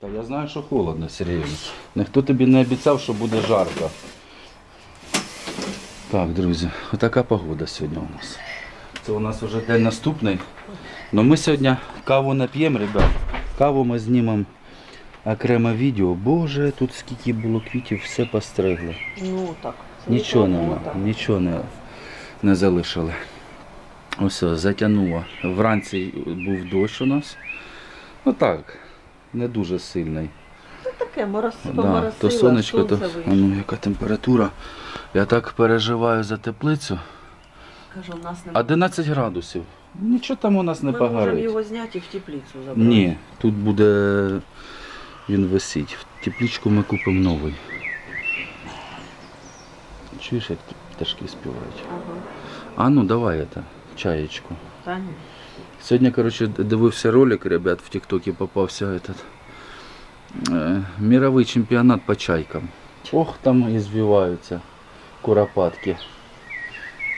Та я знаю, що холодно, серйозно. Ніхто тобі не обіцяв, що буде жарко. Так, друзі, отака погода сьогодні у нас. Це у нас вже день наступний. Ну ми сьогодні каву не п'ємо, ребят. Каву ми знімемо окреме відео. Боже, тут скільки було квітів, все постригли. Ну так. Нічого нема, нічого не, не залишили. Ось, затягнуло. Вранці був дощ у нас. Ну так, не дуже сильний. Це таке мороз, Да, то сонечко, то а ну, яка температура. Я так переживаю за теплицю. Кажу, у нас немає. 11 градусів. Нічого там у нас не Ми можемо його зняти і в теплицю забрати. Ні, тут буде він висить. В теплічку ми купимо новий. Чуєш, як пташки співають? Ага. А ну давай это, чаєчку. Та ні. Сьогодні, коротше, дивився ролик, ребят, в ТикТоке попався этот е, мировий чемпіонат по чайкам. Ох, там і куропатки.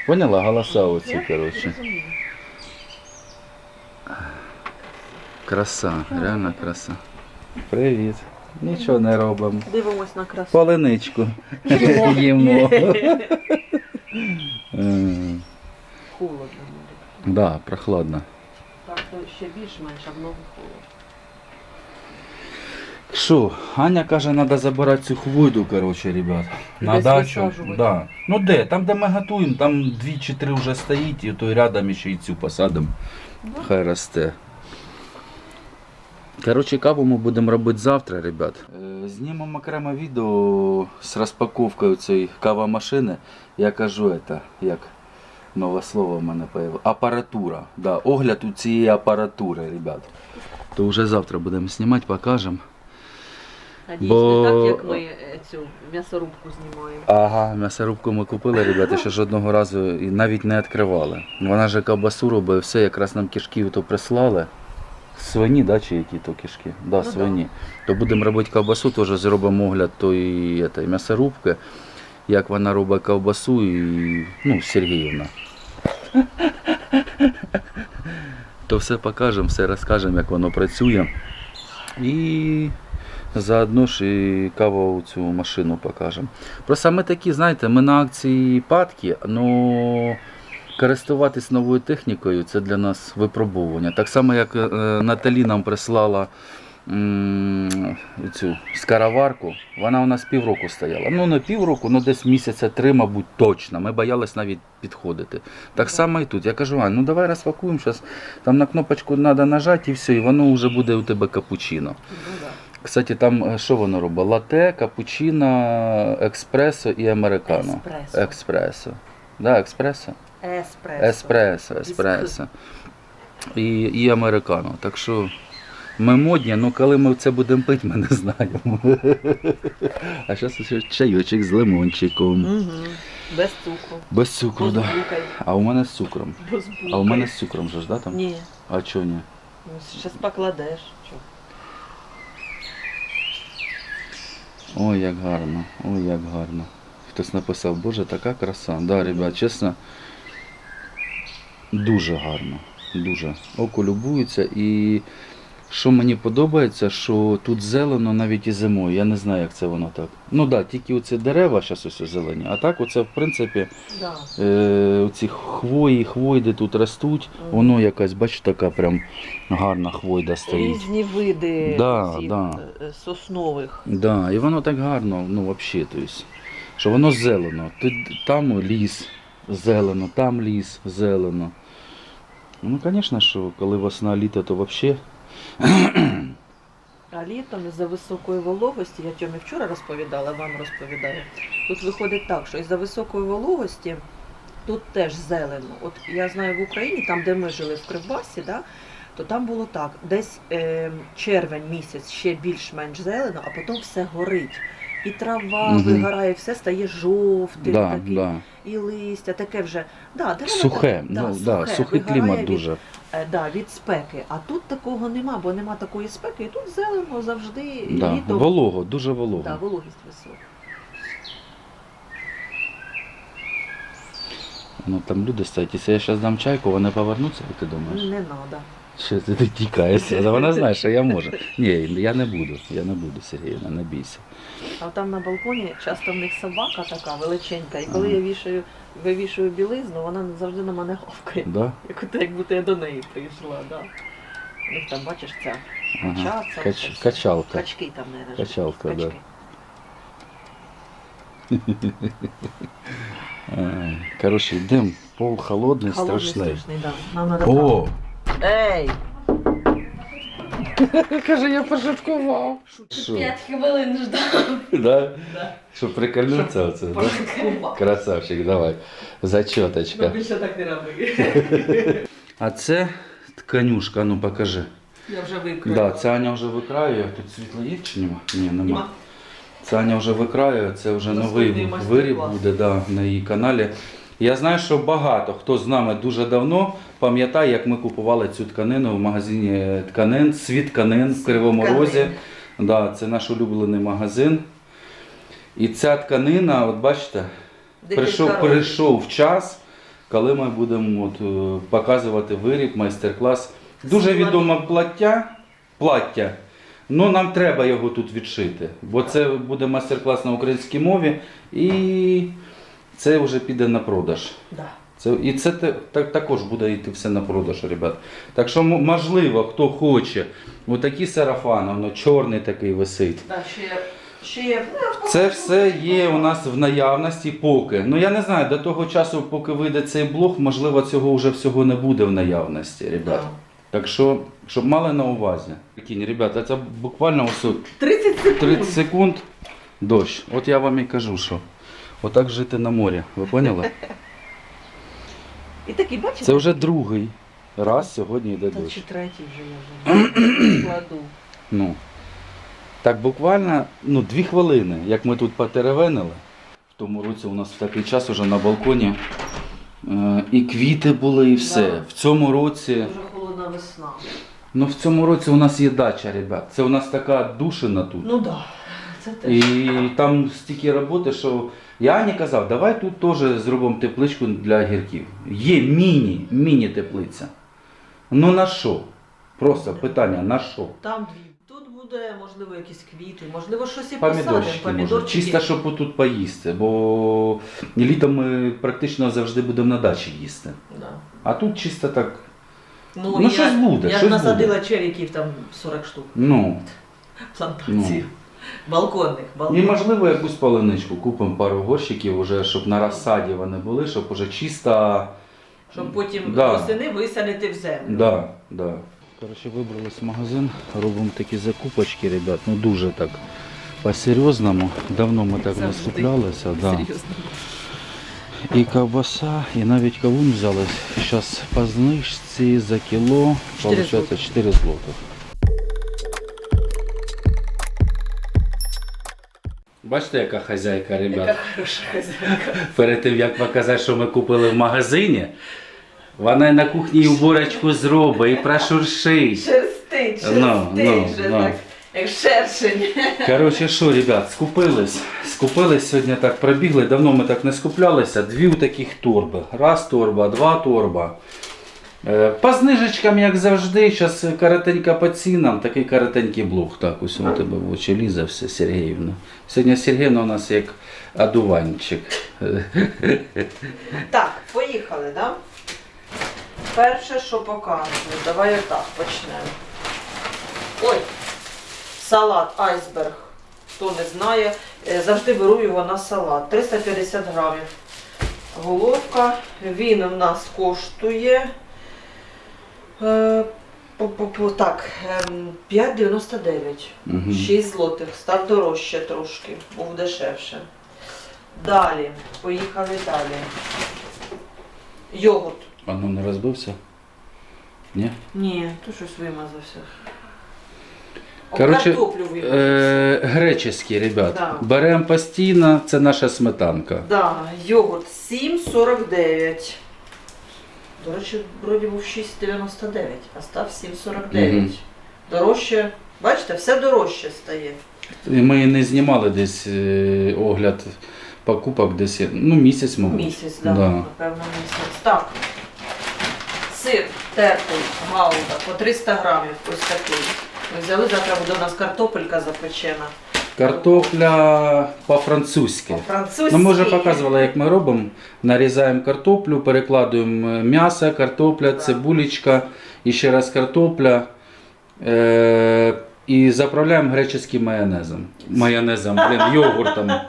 Поняла? Голоса оці, Я коротше. Краса, реально краса. Привіт. Нічого не робимо. Дивимось на красу. Паленичку їмо. Е, Холодно. Да, прохладно. То ще більш-менш, а много холодно. Що, Аня каже, треба забирати цю хвойду, коротше, ребят. На Десь дачу. висаджувати. Да. Ну де? Там, де ми готуємо, там дві чи три вже стоїть, і то рядом ще й цю посадимо. Да. Хай росте. Коротше, каву ми будемо робити завтра, ребят. Е, Знімемо окреме відео з розпаковкою цієї кавомашини. Я кажу, це, як нове слово в мене появилось. Апаратура. Да, огляд у цієї апаратури, ребят. То вже завтра будемо знімати, покажемо. Надіюсь, Бо- не так, як ми е, цю м'ясорубку знімаємо. Ага, м'ясорубку ми купили, ребята, ще ж одного разу і навіть не відкривали. Вона же ковбасу робить, все, якраз нам кишки то прислали. Свині, да, чи які то кишки? Да, Ну, свині. То будемо робити ковбасу, теж зробимо огляд тої ете, м'ясорубки, як вона робить ковбасу і ну, Сергіївна. То все покажемо, все розкажемо, як воно працює. І заодно ж і кавову цю машину покажемо. Просто ми такі, знаєте, ми на акції падки, але користуватись новою технікою це для нас випробовування. Так само, як е, Наталі нам прислала цю скароварку, вона у нас півроку стояла. Ну не півроку, ну десь місяця три, мабуть, точно. Ми боялись навіть підходити. Так само і тут. Я кажу, Ань, ну давай розпакуємо, зараз там на кнопочку треба нажати і все, і воно вже буде у тебе капучино. Ну. Кстати, там е, що воно робить? Лате, капучино, експресо і американо. Еспресо. Експресо. Да, експресо? Еспресо. Еспресо, еспресо. І, і американо. Так що ми модні, ну коли ми це будемо пити, ми не знаємо. А зараз ще чайочок з лимончиком. Угу. Без цукру. Без цукру, Без да. А у мене з цукром. А у мене з цукром же ж, да, там? Ні. А чого ні? Зараз покладеш. Чо? Ой, як гарно, ой, як гарно. Хтось написав, боже, така краса. Да, ребят, чесно, дуже гарно. Дуже. Око любується. І що мені подобається, що тут зелено навіть і зимою. Я не знаю, як це воно так. Ну так, да, тільки оці дерева зараз ось зелені. А так, оце, в принципі, Да. е, ці хвої, хвойди тут ростуть. Мгм. Воно якась, бачите, така прям гарна хвойда стоїть. Різні види Да, цих, да. е, соснових. Да, і воно так гарно, ну взагалі, то що воно зелено. Ти, там ліс зелено, там ліс зелено. Ну, звісно, що коли весна літо, то взагалі. А літом із-за високої вологості, я Тьомі вчора розповідала, вам розповідаю. Тут виходить так, що із-за високої вологості тут теж зелено. От я знаю в Україні, там де ми жили в Кривбасі, да, то там було так, десь е, червень місяць ще більш-менш зелено, а потім все горить. І трава Мгм. вигорає, все стає жовтим, Да, таким, да. і листя, таке вже. Да, дерева Сухе, так, ну, да, сухе, сухий вигорає клімат від- дуже. Е, Да, від спеки. А тут такого нема, бо нема такої спеки, і тут зелено завжди Да. літо. Волого, дуже волого. Да, вологість висока. Ну, там люди стоять. Якщо я зараз дам чайку, вони повернуться, як ти думаєш? Не треба. Що ти ти тікаєшся? Та Вона знає, що я можу. Ні, я не буду. Я не буду, Сергій, не бійся. А там на балконі часто в них собака така величенька, і коли я вішаю, вивішую білизну, вона завжди на мене гавкає. Да? Як ото як будто я до неї прийшла, да. У них там, бачиш, ця Ага. Кач... Качалка. Качки там, не Качалка, да. Коротше, йдемо. Пол холодний, Холодний, страшний. страшний, да. Нам надо О! Ей! Каже, я пошуткував. Що? П'ять хвилин ждав. Да? Да. Що прикольнуться оце, да? Красавчик, давай. Зачеточка. Ну, більше так не роби. А це тканюшка, ну покажи. Я вже викрила. Да, це Аня вже викраює. Тут світло є чи нема? Ні, нема. Нема. Це Аня вже викраює, це вже Наступний новий майстер-клас. виріб буде да, на її каналі. Я знаю, що багато хто з нами дуже давно пам'ятає, як ми купували цю тканину в магазині тканин, світ тканин в Кривому Тканин. Розі. Да, це наш улюблений магазин. І ця тканина, от бачите, прийшов, прийшов час, коли ми будемо от, е, показувати виріб, майстер-клас. Дуже відоме плаття, плаття. Ну, нам треба його тут відшити, бо це буде майстер-клас на українській мові і це вже піде на продаж. Да. Це, і це так, також буде йти все на продаж, ребят. Так що, можливо, хто хоче, отакі сарафани, воно чорний такий висить. Да, ще, є- ще ну, Це все є у нас в наявності поки. Ну я не знаю, до того часу, поки вийде цей блог, можливо, цього вже всього не буде в наявності, ребят. Да. Так що, щоб мали на увазі. Прикинь, ребята, це буквально ось 30 секунд. 30 секунд дощ. От я вам і кажу, що отак жити на морі. Ви поняли? І такий, бачите? Це вже другий раз сьогодні йде Та дощ. чи третій вже я вже кладу. Ну. Так буквально ну, дві хвилини, як ми тут потеревенили. В тому році у нас в такий час уже на балконі е, і квіти були, і все. Да. В цьому році, Дуже холодна весна. ну в цьому році у нас є дача, ребят. Це у нас така душина тут. Ну так. Да. Це теж. І там стільки роботи, що я Ані казав, давай тут теж зробимо тепличку для гірків. Є міні, міні-теплиця. Ну на що? Просто питання, на що? Там дві. Тут буде, можливо, якісь квіти, можливо, щось і посадимо. Помідорчики, може. Чисто, щоб тут поїсти, бо літом ми практично завжди будемо на дачі їсти. Да. А тут чисто так. Ну, Ну, я, щось буде, Я щось насадила черіків там 40 штук. Ну, Балконних. і балконних. можливо якусь полуничку купимо пару горщиків, уже, щоб на розсаді вони були, щоб уже чисто. Щоб потім Да. восени висадити в землю. Да, да. Коротше, вибрались в магазин, робимо такі закупочки, ребят. Ну дуже так по-серйозному. Давно ми так не скуплялися. Да. І ковбаса, і навіть кавун взяли. Зараз по знижці за кіло, виходить 4 злотих. Бачите, яка хазяйка, Яка хороша хазяйка. Перед тим, як показати, що ми купили в магазині, вона і на кухні і уборочку зробить, і прошуршить. Шерстить, шерстить Ну, ну, вже ну. так, як шершень. Коротше, що, ребят, скупились. Скупились сьогодні так, пробігли. Давно ми так не скуплялися. Дві таких торби. Раз торба, два торба. Е, По знижечкам, як завжди, зараз коротенько по цінам, такий коротенький блог. Так, ось у тебе в очі лізе все, Сергіївна. Сьогодні Сергіївна у нас як одуванчик. Так, поїхали, да? Перше, що показую, давай отак почнемо. Ой, салат айсберг. Хто не знає, е, завжди беру його на салат. 350 грамів. Головка. Він у нас коштує. Е, так, ем, 5,99. Мгм. 6 злотих. Став дорожче трошки, був дешевше. Далі, поїхали далі. Йогурт. А ну не розбився? Ні? Ні, то щось вимазався. Об Коротше, картоплю. Е, греческий, ребят. Да. Беремо постійно, це наша сметанка. Да, йогурт 7,49. До речі, вроді був 6,99, а став 7,49. Мгм. Дорожче, бачите, все дорожче стає. Ми не знімали десь е, огляд покупок десь, ну, місяць, мабуть. Місяць, да, Да. напевно, місяць. Так. Сир тертий гауда по 300 грамів, ось такий. Ми взяли, завтра буде у нас картопелька запечена. Картопля по-французьки. По-французьки. Ну, ми вже показували, як ми робимо. Нарізаємо картоплю, перекладуємо е, м'ясо, картопля, цибулечка, і ще раз картопля. Е- і заправляємо греческим майонезом. Майонезом, блін, йогуртом.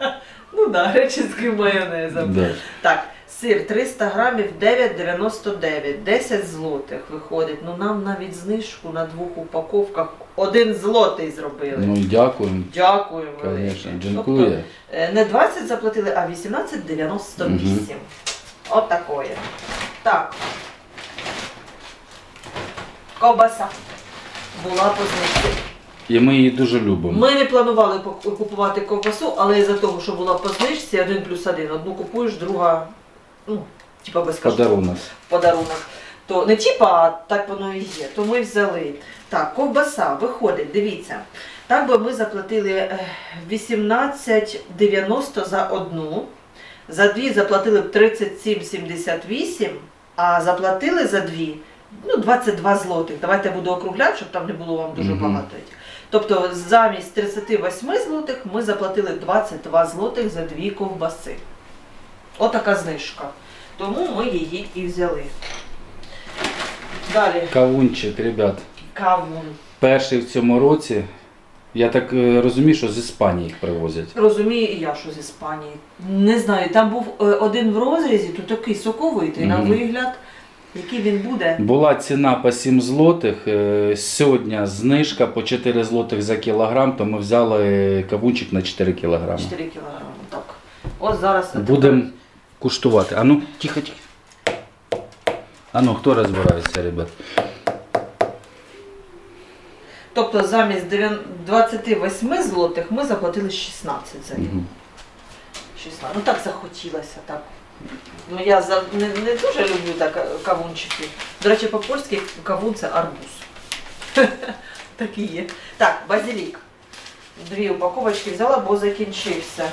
Ну да, греческим майонезом. Да. Так, сир 300 грамів 9,99, 10 злотих виходить. Ну нам навіть знижку на двох упаковках один злотий зробили. Ну, дякуємо. Дякуємо. Дякую. Тобто, е, не 20 заплатили, а 18,98. Мгм. От такое. Так. Ковбаса. Була по знижці. І ми її дуже любимо. Ми не планували пок- купувати ковбасу, але із-за того, що була по знижці, один плюс один. Одну купуєш, друга, ну, типа безкоштовно. Подарунок. Подарунок. То не типа, а так воно і є. То ми взяли. Так, ковбаса виходить, дивіться. Так би ми заплатили е, 18,90 за одну. За дві заплатили б 37,78, а заплатили за дві ну, 22 злотих. Давайте я буду округляти, щоб там не було вам дуже Мгм. багато. Тобто замість 38 злотих ми заплатили 22 злотих за дві ковбаси. Отака знижка. Тому ми її і взяли. Далі Кавунчик, ребят. кавун. Перший в цьому році. Я так е, розумію, що з Іспанії їх привозять. Розумію і я, що з Іспанії. Не знаю, там був е, один в розрізі, то такий соковитий на Мгм. вигляд. Який він буде? Була ціна по 7 злотих. е, Сьогодні знижка по 4 злотих за кілограм, то ми взяли кавунчик на 4 кілограми. 4 кілограми. Так. От зараз. Будемо куштувати. А ну, тихо, тихо. А ну, хто розбирається, ребят? Тобто замість 28 злотих ми заплатили 16 за нього. Мгм. 16. Ну так захотілося, так. Ну я за, не, не дуже люблю так е, кавунчики. До речі, по-польськи кавун це арбуз. так і є. Так, базилік. Дві упаковочки взяла, бо закінчився.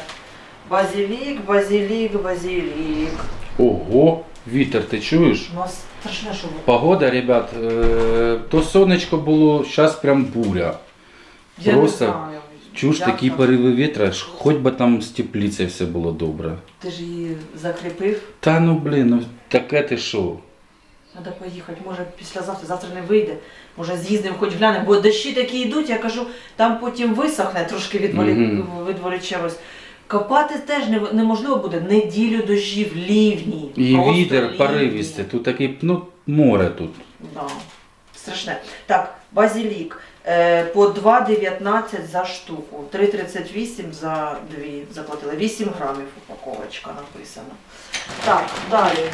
Базилік, базилік, базилік. Ого, вітер, ти чуєш? У нас страшне, що було. Погода, ребят, е, то сонечко було, зараз прям буря. Я Просто не знаю. Чуєш, Як такі там? пориви вітра, ж хоч би там з тепліцею все було добре. Ти ж її закріпив. Та ну блін, ну таке ти що? Треба поїхати, може післязавтра, завтра не вийде. Може з'їздимо, хоч глянемо, бо дощі такі йдуть, я кажу, там потім висохне трошки відволі... Мгм. відволічемось. Копати теж неможливо буде неділю дощів, лівні. І вітер лівні. поривістий, тут такий, ну, море тут. Да. Страшне. Так, базилік. Е, по 2,19 за штуку. 3,38 за дві заплатили. 8 грамів упаковочка написано. Так, далі.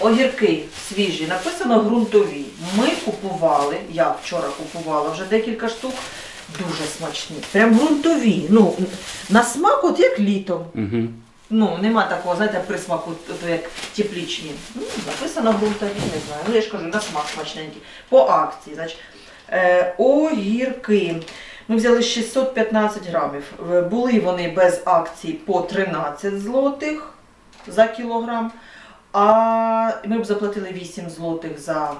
Огірки свіжі, написано ґрунтові. Ми купували, я вчора купувала вже декілька штук, дуже смачні. Прям ґрунтові. Ну, на смак, от як літом. Угу. Ну, нема такого, знаєте, присмаку, то як теплічні. Ну, написано грунтові, не знаю. Ну, я ж кажу, на смак смачненький. По акції, значить. Е, огірки. Ми взяли 615 грамів. Е, Були вони без акцій по 13 злотих за кілограм. А ми б заплатили 8 злотих за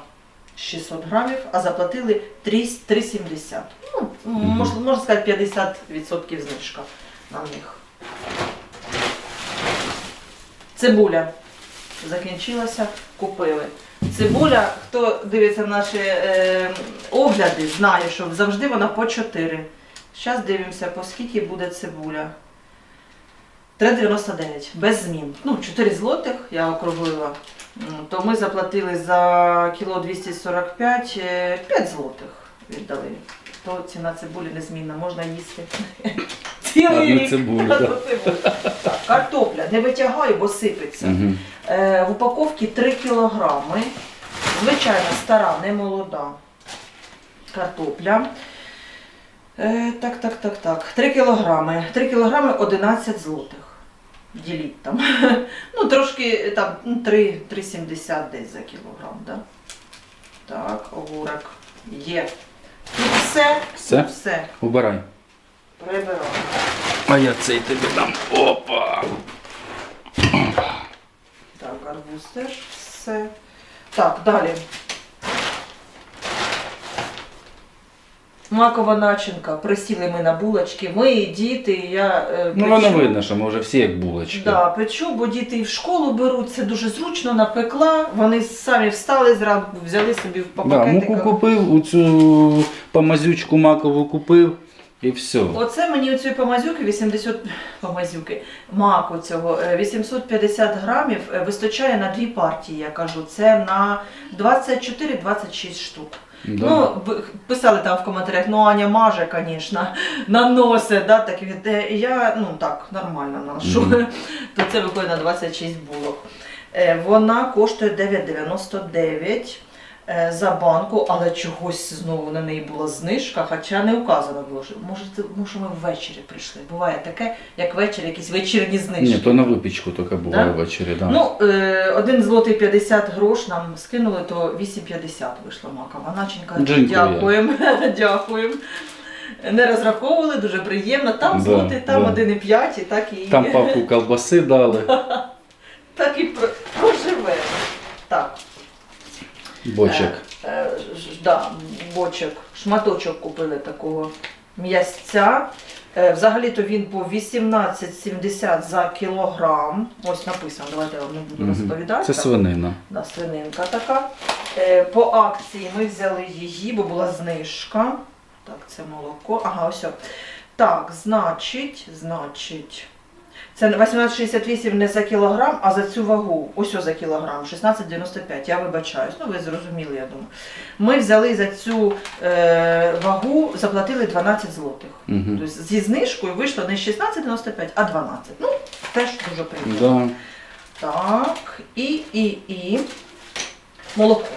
600 грамів, а заплатили 3,70. Ну, можна, можна сказати, 50% знижка на них. Цибуля закінчилася, купили. Цибуля, хто дивиться наші е, огляди, знає, що завжди вона по 4. Зараз дивимося, по скільки буде цибуля. 3,99 без змін. Ну, 4 злотих я округлила. То ми заплатили за кіло 245 е, 5 злотих віддали. То ціна цибулі незмінна, можна їсти. Цілий Одну рік. цибулю, да. Одну цибулю. Так, картопля. Не витягаю, бо сипеться. Угу. Е, в упаковці 3 кілограми. Звичайно, стара, не молода. Картопля. Е, так, так, так, так. 3 кілограми. 3 кілограми 11 злотих. Діліть там. ну, трошки там ну, 3, 3,70 десь за кілограм, да? Так, огурок. Є. Тут все. Все? Все. Убирай. Прибираємо. А я цей тобі дам. Опа! Так, арбуз теж все. Так, далі. Макова начинка. Присіли ми на булочки. Ми, і діти, і я е, Ну воно видно, що ми вже всі як булочки. Да, печу, бо діти і в школу беруть, це дуже зручно, напекла. Вони самі встали зранку, взяли собі по Да, пакетиках. муку купив, оцю помазючку макову купив і все. Оце мені оцієї помазюки 80 помазюки, маку цього е, 850 грамів е, вистачає на дві партії, я кажу. Це на 24-26 штук. Да. Ну, б- писали там в коментарях, ну Аня маже, звісно, наносить, да, так, від- е, я, ну так, нормально наношу, Мгм. то це виходить на 26 булок. Е, Вона коштує 9,99 е, за банку, але чогось знову на неї була знижка, хоча не вказано було, може, це- може ми ввечері прийшли. Буває таке, як ввечері, якісь вечірні знижки. Ні, то на випічку тільки буває Да? ввечері, да. Ну, е, 1 злотий 50 грош нам скинули, то 8,50 вийшла макова. Начинка, Дякую. дякуємо, дякуємо. Не розраховували, дуже приємно. Там Да, злотий, там да. 1,5 і так і, Там папку колбаси дали, так і про- проживе. Так, бочок. Е, е, ж- да, бочок, шматочок купили такого м'ясця. Е, Взагалі-то він по 18,70 за кілограм. Ось написано, давайте я вам не буду Мгм. розповідати. Це Так. свинина. Да, свининка така. Е, По акції ми взяли її, бо була знижка. Так, це молоко. Ага, ось. о. Так, значить, значить. Це 18,68 не за кілограм, а за цю вагу. Ось за кілограм, 16,95. Я вибачаюсь. Ну, ви зрозуміли, я думаю. Ми взяли за цю е, вагу, заплатили 12 злотих. Угу. Тобто зі знижкою вийшло не 16,95, а 12. Ну, теж дуже приємно. Да. Так, і, і, і молоко.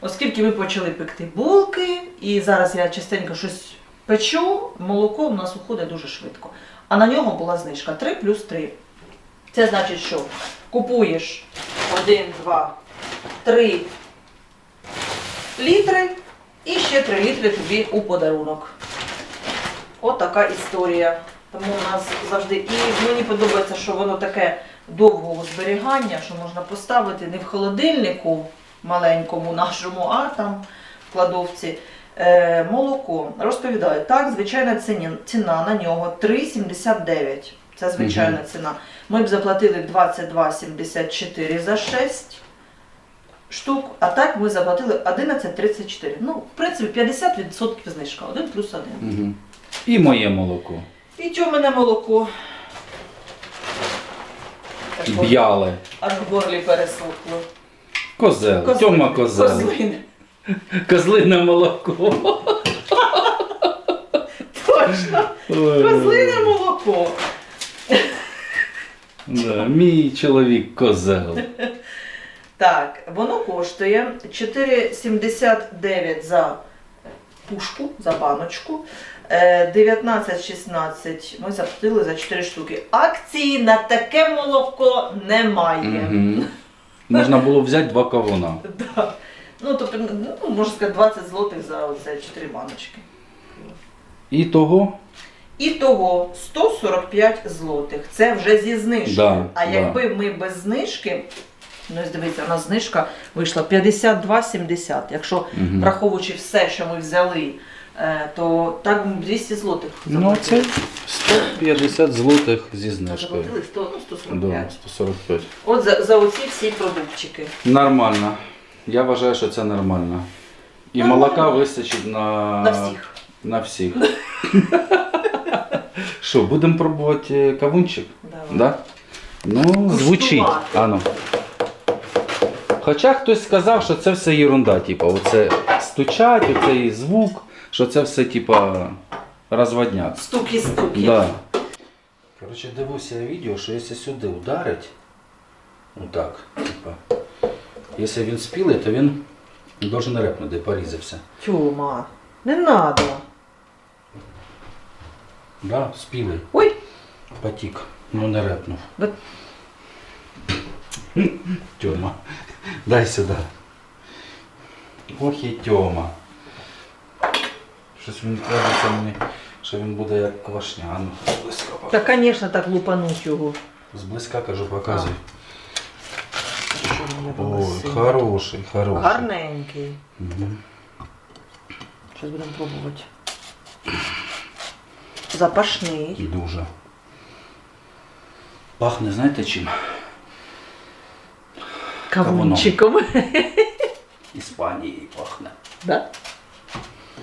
Оскільки ми почали пекти булки, і зараз я частенько щось печу, молоко в нас уходить дуже швидко. А на нього була знижка 3 плюс 3. Це значить, що купуєш 1, 2, 3 літри і ще 3 літри тобі у подарунок. От така історія. Тому у нас завжди. І мені подобається, що воно таке довгого зберігання, що можна поставити не в холодильнику маленькому нашому, а там в кладовці. Е, молоко. Розповідаю, так, звичайна ціні- ціна на нього 3,79. Це звичайна ціна. Ми б заплатили 22,74 за 6 штук, а так ми заплатили 11,34. Ну, в принципі, 50% знижка. 1 плюс 1. Угу. І моє молоко. І тьомине молоко. Б'яле. Аж в горлі пересохло. Козел. Тьома козел. Козлине. Козлине молоко. Точно. Козлине молоко. Да. Мій чоловік козел. Так, воно коштує 4,79 за пушку, за баночку. Е, 19,16 ми заплатили за 4 штуки. Акції на таке молоко немає. Угу. Можна було взяти два кавуна. Да. Ну, тобто, ну, можна сказати, 20 злотих за оце 4 баночки. І того І того 145 злотих. Це вже зі знижкою. Да, а да. якби ми без знижки, ну ось дивіться, у нас знижка вийшла 52,70. Якщо Мгм. враховуючи все, що ми взяли, е, то так 200 злотих. Ну, це 150 злотих зі знижкою. Заплатили 100, ну, 145. Да, 145. От за, за оці всі продуктики. Нормально. Я вважаю, що це нормально. І Нормально. молока вистачить на, На всіх. На всіх. Що, будемо пробувати е, кавунчик? Давай. Да? Ну, звучить. Куштувати. Ану. Хоча хтось сказав, що це все ерунда, типу, оце стучать, оцей звук, що це все, типа, розводняк. Стуки-стуки. Да. Коротше, дивився я відео, що якщо сюди ударить, отак, типа, якщо він спілий, то він должен репнути, порізався. Тьома, не надо. Да, спілий. Ой, Потік. Ну не репнув. Ви- Тьома. Дай сюди. Ох і Тьома. Щось мені кажеться мені, що він буде як квашня. А ну, зблизька, та, звісно, так лупануть його. зблизька кажу, показуй. Що мені Ой, волосинки. хороший, хороший. Гарненький. Мгм. Зараз будемо пробувати. Запашний. Дуже. Пахне, знаєте чим? Кавунчиком. Іспанією пахне. Да?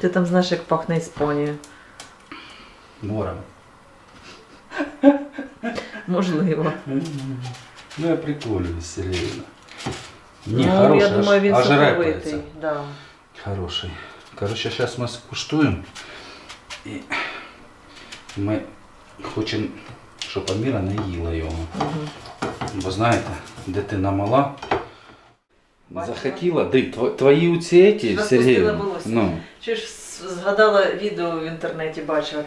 Ти там знаєш, як пахне Іспанія. Морем. Можливо. Ну я приколююсь, серйозно. Ні, ну, хороший, я думаю, він аж, соковитий. Да. Хороший. Короче, зараз ми скуштуємо. І ми хочемо, щоб Аміра не їла його. Угу. Бо знаєте, дитина мала. Бачила? Захотіла, ди, твої еті, Розпустила Сергій. Ну, Чи ж згадала відео в інтернеті, бачила.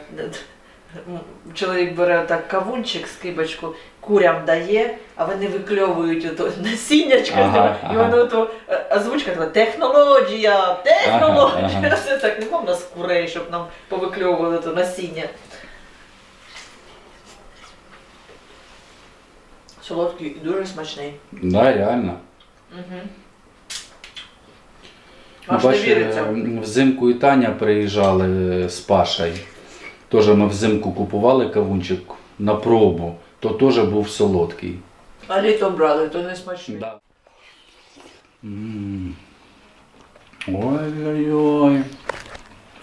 Чоловік бере так кавунчик, скибочку, курям дає, а вони викльовують ото насіннячка Ага, з нього. І воно то е, озвучка така технологія, технологія. Ага, ага. Все так в нас курей, щоб нам повикльовували то насіння. Солодкий і дуже смачний. да, реально. Угу. Ну, Аж не віриться. е, взимку і Таня приїжджали з Пашею. Теж ми взимку купували кавунчик на пробу, то теж був солодкий. А літом брали, то не смачний. Да. Ой-ой-ой.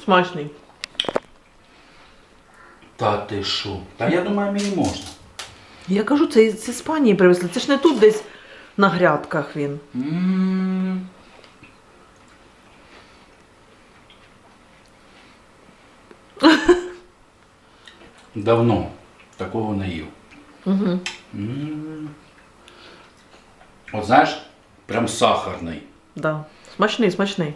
Смачний. Та ти що? Та я думаю, мені можна. Я кажу, це з Іспанії привезли. Це ж не тут десь на грядках він. М. Давно такого не їв. Угу. М. От знаєш, прям сахарний. Да. Смачний, смачний.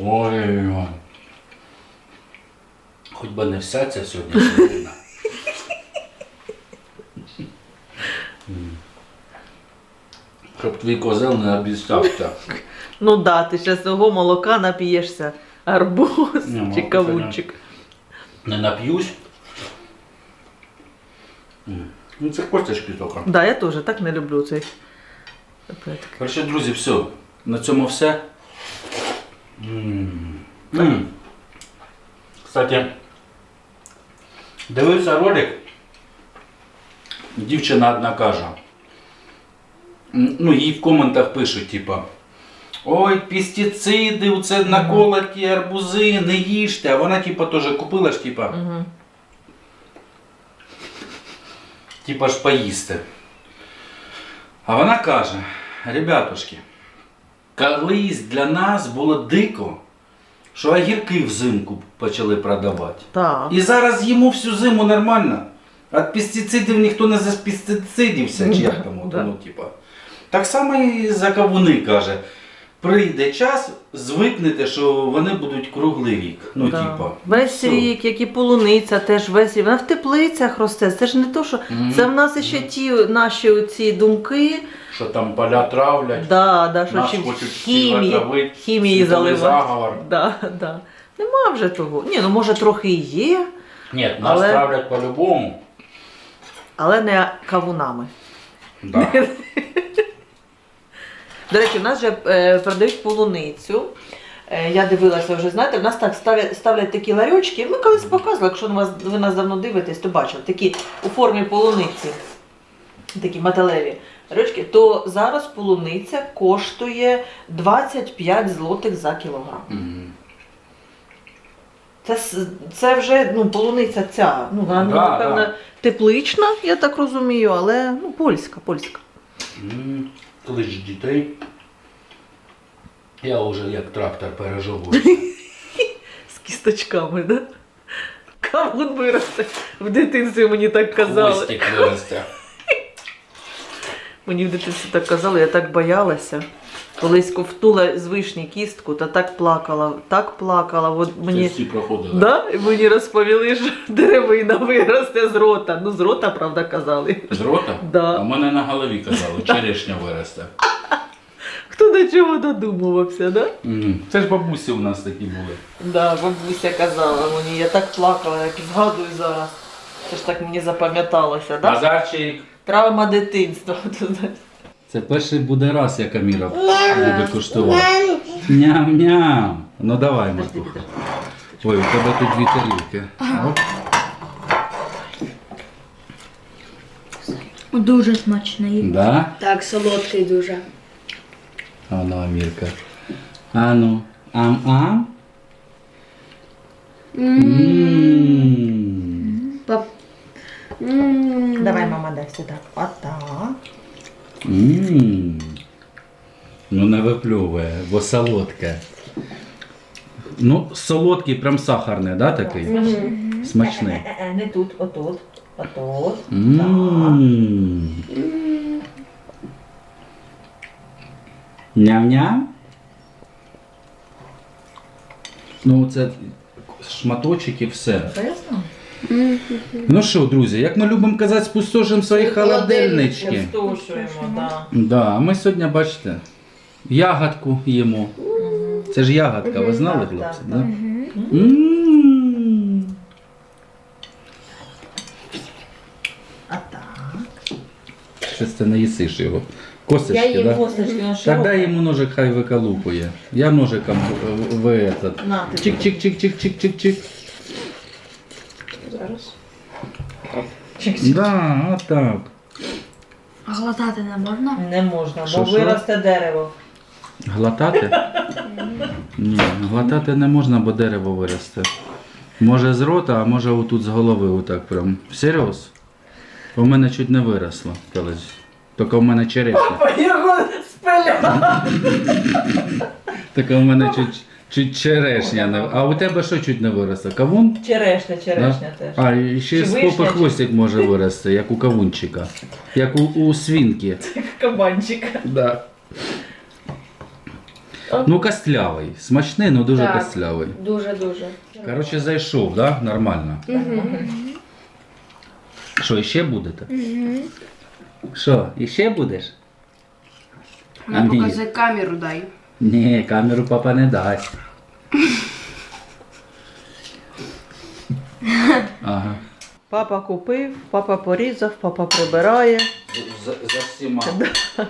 Ой-ой-ой. Хоч би не вся ця сьогодні частина. Щоб твій козел не обіцявся. Ну да, ти ще цього молока нап'єшся. Арбуз Ні, молоко чи кавунчик. Не нап'юсь. М. Ну це косточки тільки. Да, я теж так не люблю цей. Коротше, друзі, все. На цьому все. М. М. Кстати, дивився ролик. Дівчина одна каже. м, Ну, їй в коментах пишуть, типа. Ой, пестициди, це наколоті арбузи, не їжте. А вона, типа, теж купила ж, типа, Угу. типа ж поїсти. А вона каже, ребятушки, колись для нас було дико, що огірки взимку почали продавати. Так. І зараз їмо всю зиму нормально. Від пестицидів ніхто не заспестицидився, чи як там, Да. воно, типа. Так само і за кавуни каже. Прийде час, звикнете, що вони будуть круглий рік. Ну, да. типа. Весь все. рік, як і полуниця, теж весь рік. Вона в теплицях росте. Це ж не то, що. Мгм. Це в нас ще ті наші ці думки. Що там поля травлять. Да, да, що Нас чим хочуть хімії, хімії заливати. заговор. Да, да. Нема вже того. Ні, ну може трохи і є, Ні, нас Але- травлять по-любому. але не кавунами. Да. До речі, у нас вже е, продають полуницю. Е, я дивилася вже, знаєте, в нас так ставлять, ставлять такі ларьочки. Ми колись показували, якщо вас, ви нас давно дивитесь, то бачили, такі у формі полуниці, такі металеві ларьочки, то зараз полуниця коштує 25 злотих за кілограм. Мгм. Це, це вже ну, полуниця ця. Ну, вона, Да, напевно, да. теплична, я так розумію, але ну, польська, польська. М, Клич дітей. Я вже як трактор пережовую. З кісточками, да? Кавун виросте. В дитинстві мені так казали. Хвостик виросте. Мені в дитинстві так казали, я так боялася. Колись ковтула з вишні кістку та так плакала, так плакала. От мені, всі проходили. да? І мені розповіли, що деревина виросте з рота. Ну, з рота, правда, казали. З рота? Да. А в мене на голові казали, черешня виросте. Хто до чого додумувався, да? Це ж бабусі у нас такі були. Да, бабуся казала мені, я так плакала, як згадую зараз. Це ж так мені запам'яталося, да? Назарчик. Травма дитинства. Це перший буде раз, як Аміра буде куштувати. Ням-ням. Ну давай, Матуха. Ой, у тебе тут дві тарілки. Оп. Дуже смачний. Да? Так, солодкий дуже. А ну, Амірка. А ну. Ам-ам. М. Пап... Давай, мама, дай сюди. Отак. М. Ну не виплюває, бо солодке. Ну, солодкий, прям сахарний, да, такий? Смачний. Е-е-е, Не тут, отут. Отут. М. Ням-ням. Ну, це шматочок і все. Знаю. Ну що, друзі, як ми любимо казати, спустошимо свої холодильнички. Стушуємо, так. Да, а ми сьогодні, бачите, ягодку їмо. Це ж ягодка, ви знали, хлопці? Да? А так. Щось ти не їсиш його. Я Косточки, їм да? косточки на Так дай йому ножик, хай виколупує. Я ножиком в, в этот. На, ти Чик-чик-чик-чик-чик-чик-чик. Да, отак. А глотати не можна? Не можна, бо Що, що? виросте дерево. Глотати? Ні, глотати не можна, бо дерево виросте. Може з рота, а може отут з голови, отак прям. Серйоз? У мене чуть не виросло колись. Тільки у мене черешня. Його спиля. Тільки у мене чуть, чуть черешня не. А у тебе що чуть не виросло? Кавун? Черешня, черешня теж. А, і ще Чи з вишня, попи чи- хвостик може вирости, як у кавунчика. Як у, у свинки. Кабанчик. Да. Ну, костлявий. Смачний, але дуже Так. костлявий. Дуже-дуже. Коротше, зайшов, да? Нормально. Що, іще будете? Що, іще будеш? А Ну, ні. покази камеру дай. Ні, камеру папа не дасть. Ага. Папа купив, папа порізав, папа прибирає. За, за всіма.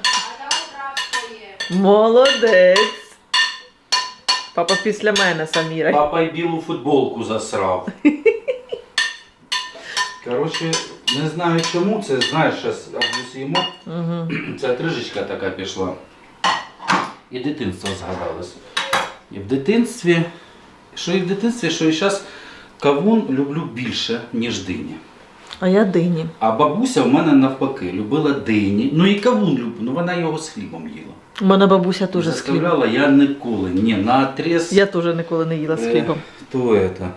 Молодець. Папа після мене Саміра. Папа й білу футболку засрав. Коротше, не знаю чому це, знаєш, зараз їмо. Угу. Ця трижечка така пішла. І дитинство згадалось. І в дитинстві, що і в дитинстві, що і зараз кавун люблю більше, ніж дині. А я дині. А бабуся в мене навпаки любила дині. Ну і кавун люблю, ну вона його з хлібом їла. У мене бабуся теж з хлібом. Заставляла я ніколи. Ні, на отрез. Я теж ніколи не їла з Е, хлібом. То это.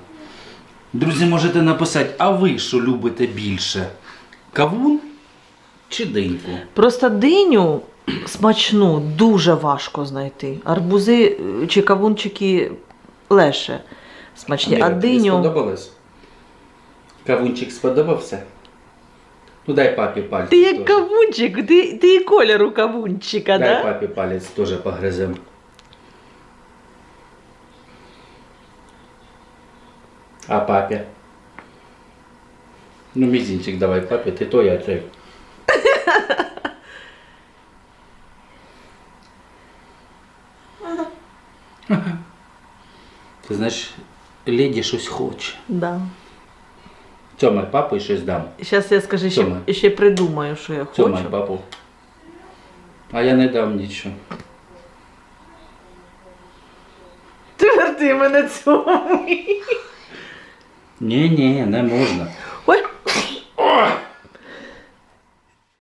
Друзі, можете написати, а ви що любите більше? Кавун чи диньку? Просто диню смачну дуже важко знайти. Арбузи е, чи кавунчики легше смачні. А диню. сподобалось? Кавунчик сподобався? Ну дай папі палець. Ти як теж. кавунчик, ти, ти і кольору кавунчика, Дай да? папі палець теж погризем. А папі? Ну, мізинчик давай папі, ти той, а цей. Ти знаєш, леді щось хоче. Да. Тьомай папу щось дам. Зараз я скажу, ще, Тьома. ще придумаю, що я Тьомай хочу. папу. А я не дам нічого. Тепер ти мене цьому. Ні, ні, не можна.